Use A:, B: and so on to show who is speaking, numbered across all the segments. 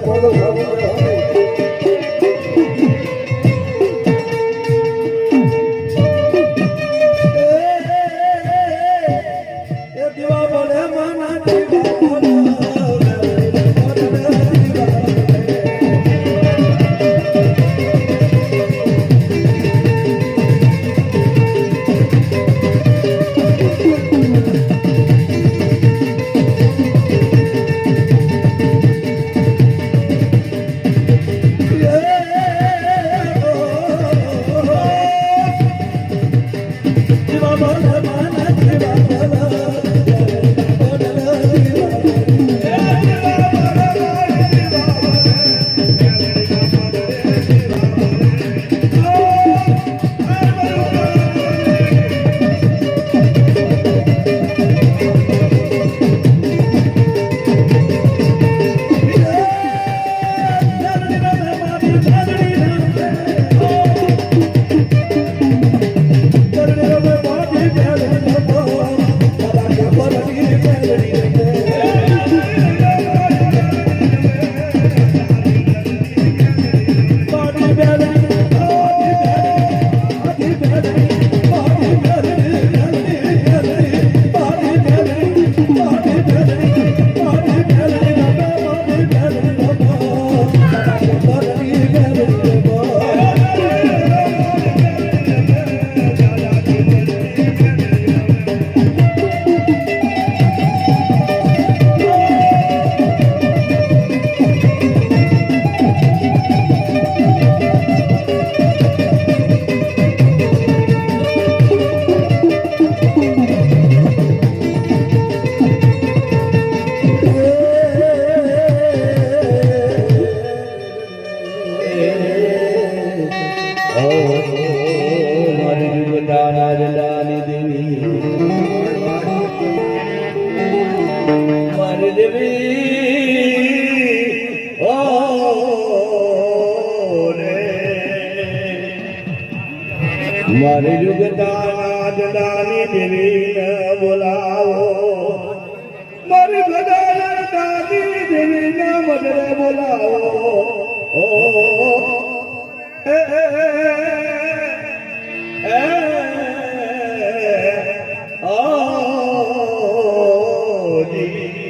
A: puedo.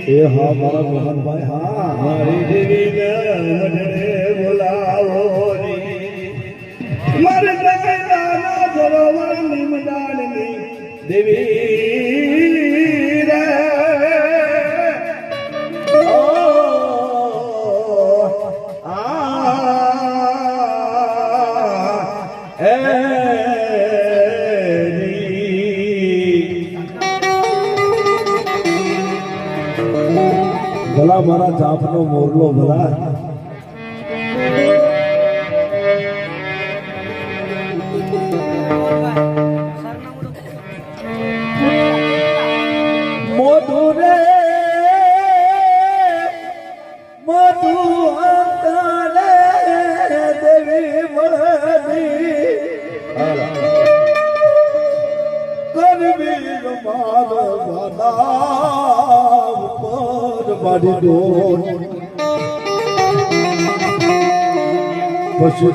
A: એ હા મારા મોહનભાઈ હા. મારી દેવી મને બોલાવો મારે દેવી ભલા મારા જાપનો મોરલો ભલા.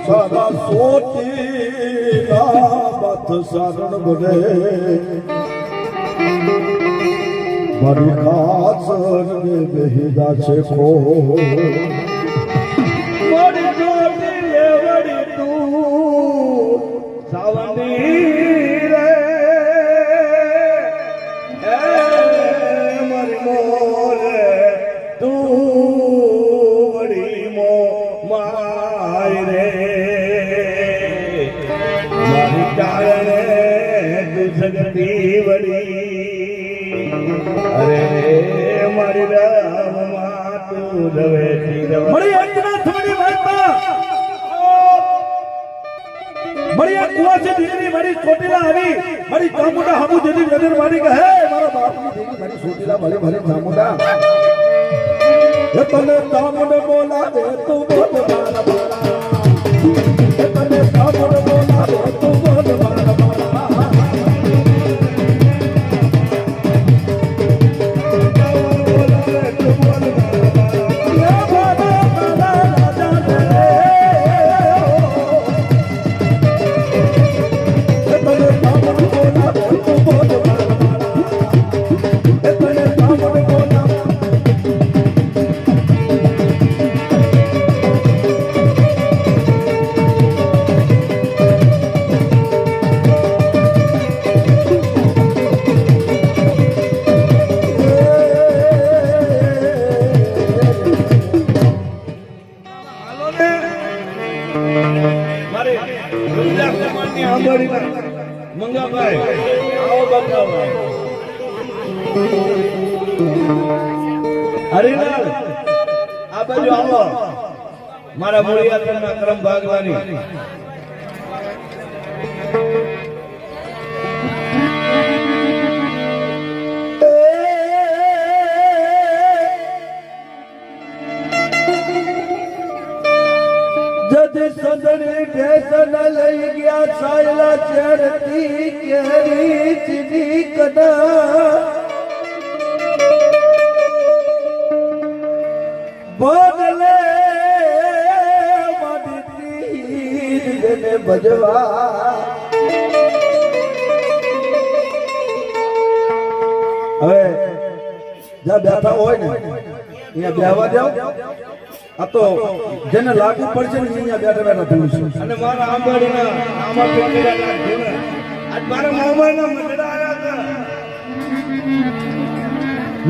A: સારા સોટી બાત સારણ બને. મારી ખાસ બેહીદા છે ખો
B: ચામુંડા હે તને ચામુંડ બોલાવે તું બોલ મારા મારા હે તને ચામુંડ બોલાવે તું મારા
A: મૂળિયાતના ક્રમ ભાગવાની.
B: જદ સદણી ઢેસન લઈ ગયા સાયલા ચડતી કેરી ચીની કદા ભજવા. હવે જ્યાં બેઠા હોય ને, અહીંયા બેહવા જાવ આ તો જેને લાગુ પડશે ને અહીંયા બેઠા બેઠા ભૂલ છે.
A: અને મારા આંબાડીના આમાં. આજ મારા મામાના મંડળા આવ્યા હતા.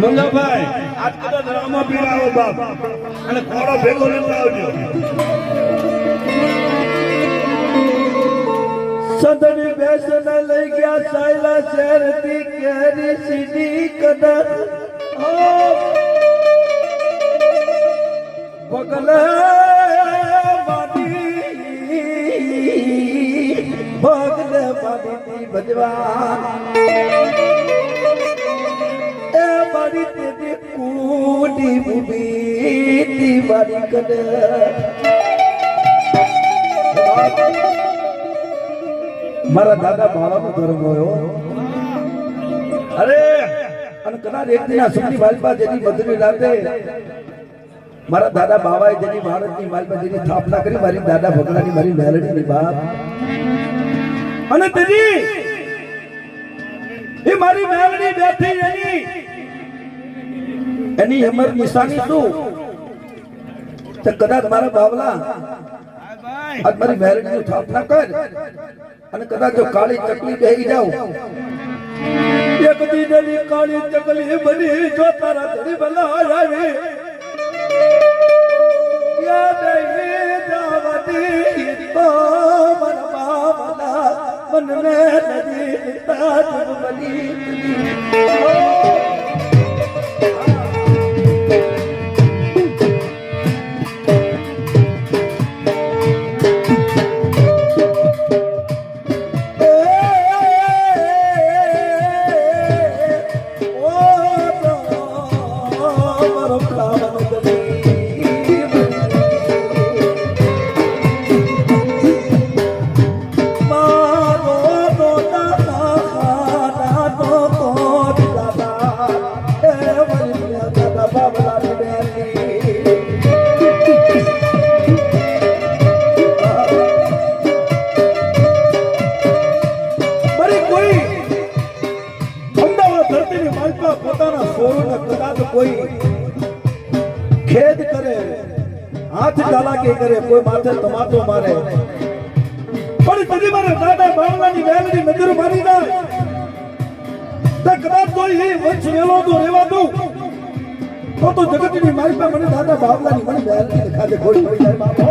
A: મંગાભાઈ, આજ કદાચ રામા પીડા આવો બાપ. અને ખોડો ભેગો લેતા આવજો.
B: સદણી બેસન લઈ ગયા સાયલા શહેરથી કેરી સીધી કદર. બગલ માડી પગલે માડી ભજવા એ મારી તેની કુડી મારી કદર. મારા દાદા બાળાનો ધર્મ હોય
A: અરે,
B: અને કદાચ એક દિન આ સુખની માલપા જેની બદલી રાતે મારા દાદા બાવાએ જેની ભારતની માલપા જેની સ્થાપના કરી, મારી દાદા ભગલાની મારી મેલડીની બાપ. અને તેજી એ મારી મેલડી બેઠી એની એની અમર નિશાની શું? કદાચ મારા બાવલા આજ મારી મેલડીની સ્થાપના કર. અને કદાચ જો કાળી ચકલી બેહી જાવ એક દીધેલી કાળી ચકલી બની જો તારા ધરી ભલા આવી. યાદ આવી. કોઈ માથે તમાચો મારે. પણ કદી મારે દાદા બાવલાની વેલની નજર મારી જાય. તે કદાચ કોઈ એ વંશ વેલો તો રેવા દો તો તો જગતની માલપા મને દાદા બાવલાની મને વેલની ખાતે ઘોડી પડી જાય, બાપો.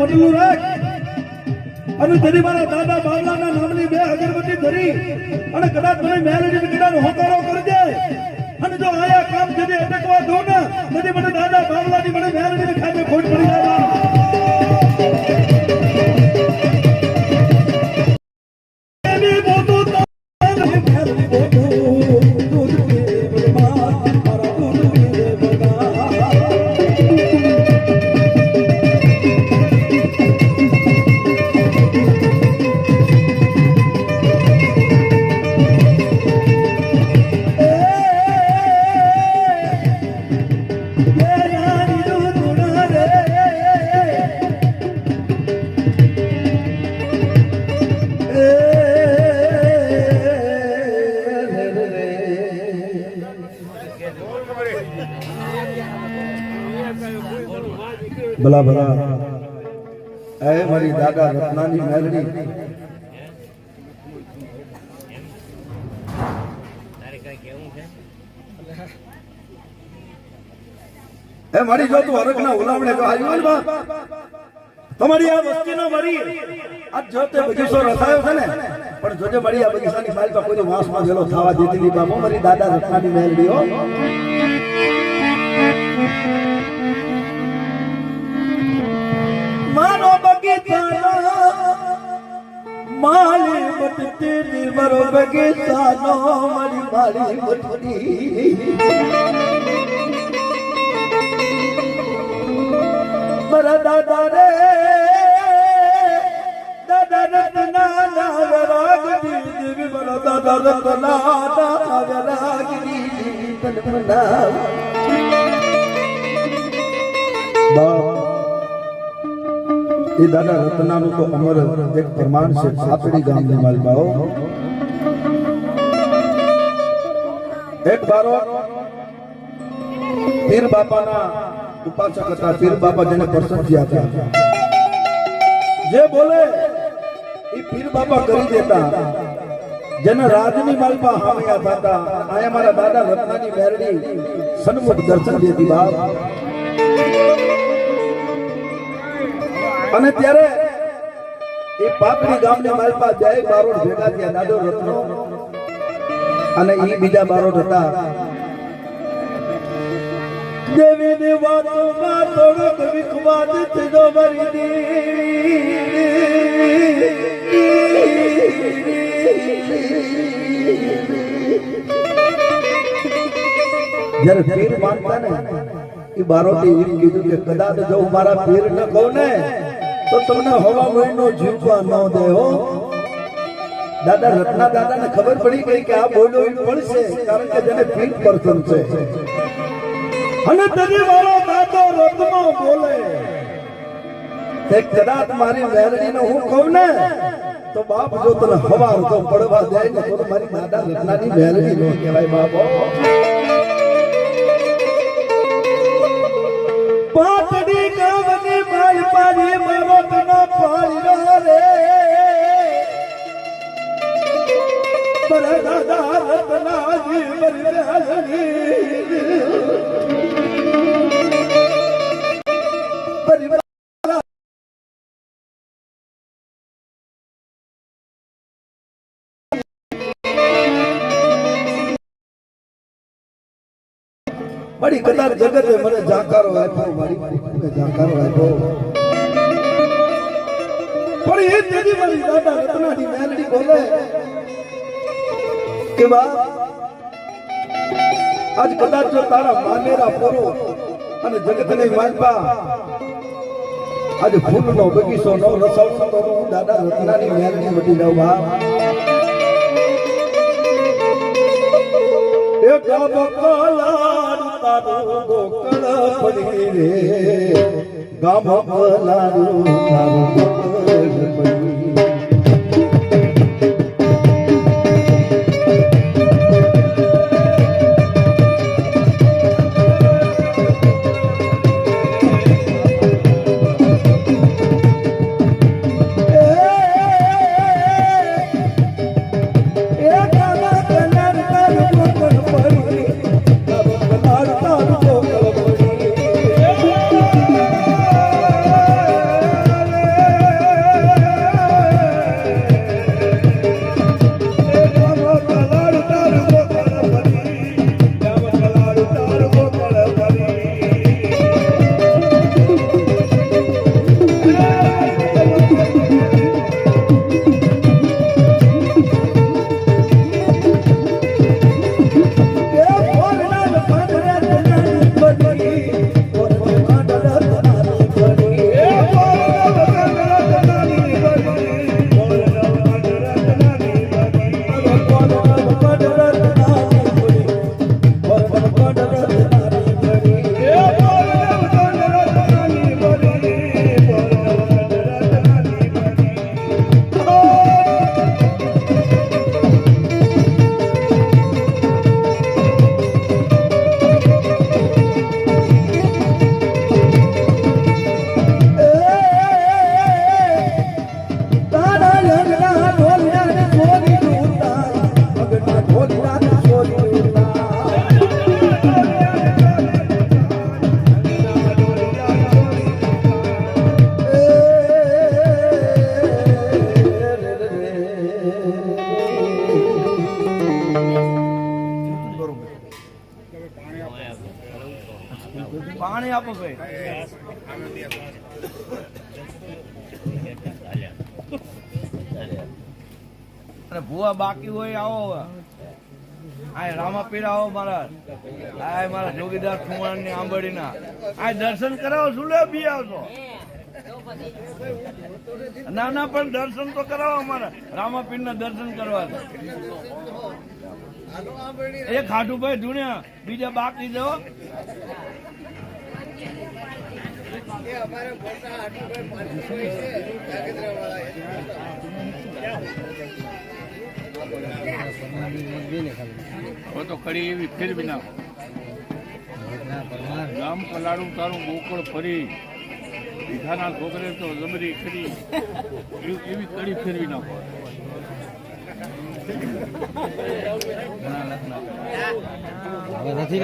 B: મોટેલું રાખ. અને તેની મારા દાદા બાબલાના નામની બે અગરબત્તી ધરી અને કદાચ મને મેલેડી કદાચ હોકારો કરજે અને જો આયા કામ જદી અટકવા દો ને જદી મને દાદા બાબલાની મને મેલેડી ખાતે ખોટ પડી જાય ભલા ભલા એ મારી દાદા રત્નાની મેલડી એ મારી જો તું હરખના ઉલાવણે તો આવ્યો ને તમારી આ વસ્તીનો મરી આ જો તે બગીચો રસાયો છે ને, પણ જોજે મારી આ બગીચાની માલ પર વાસ વાંસમાં ગયેલો થવા દેતી નહીં બાપુ મારી દાદા રત્નાની મેલડી હો. બગીચાનો માલી બટતી મારો બગીચાનો મારી મારી બટતી મારા દાદા રે, દાદા રત્ના નાગ રાગની. દેવી મારા દાદા રત્ના નાગ રાગની. તન નામ બાપ એ દાદા રત્નાનું તો અમર એક પ્રમાણ છે. સાતડી ગામની માલબાઓ. એક બારો. પીર બાપાના ઉપાસક હતા. પીર બાપા જેને પ્રસંગી હતા. જે બોલે એ પીર બાપા કરી દેતા. જેને રાજની માલપા હામ્યા હતા. આયા મારા દાદા રત્નાની મેરડી સન્મુખ દર્શન દેતી બાપ. અને ત્યારે એ પાપડી ગામની માલપા જય, બારોડ ભેગા થયા, દાદો રત્નો. અને એ બીજા બારોડ હતા. દેવીની વાતોમાં થોડોક વિખવાદ થયો મારી જ્યારે પીર માનતા ને એ બારોટી એમ કીધું કે કદાચ જો હું મારા પીર ન કહું ને તો તમને હવા મહિનો જીવવા ન દે દાદા રત્ના દાદા ને ખબર પડી ગઈ કે આ બોલો પડશે કારણ કે તેને પીઠ પર્સન છે અને તને મારો દાદો રત્નો બોલે. તે કદાચ મારી મેરડી ને હું કહું ને, તો બાપ જો તને હવા તો પડવા જાય ને તો મારી દાદા રત્નાની મેરડી નો કહેવાય બાપો. મરી કદાચ જગતે મને જાકારો આપ્યો, મારી મને જાકારો આપ્યો. પણ એ તેની મારી દાદા રત્નાની મેલડી બોલે કે બા આજ કદાચ જો તારા માનેરા પૂરો અને જગતને માનપા આજ ફૂલનો બગીચો નો રસાવતો તો દાદા રત્નાની મહેરની વટી દઉં બા. એક બકલાડ તારો ગોકળ પડી રે. ગામ પલારું તારું
A: આ મારા જોગીદાર ખુમાણની આંબડી ના આ દર્શન કરાવો શું લે બી આવશો ના ના પણ દર્શન તો કરાવો અમારા. રામાપીર ના દર્શન કરવા એ ખાટુભાઈ ધૂણ્યા, બીજા બાકી
C: હવે તો કડી એવી ફેરવી નાખો ગામ પલાળું તારું ગોકળ ફરી. ભીખાના છોકરે તો જબરી ખરી. એવી કડી ફેરવી નાખો.
D: નથી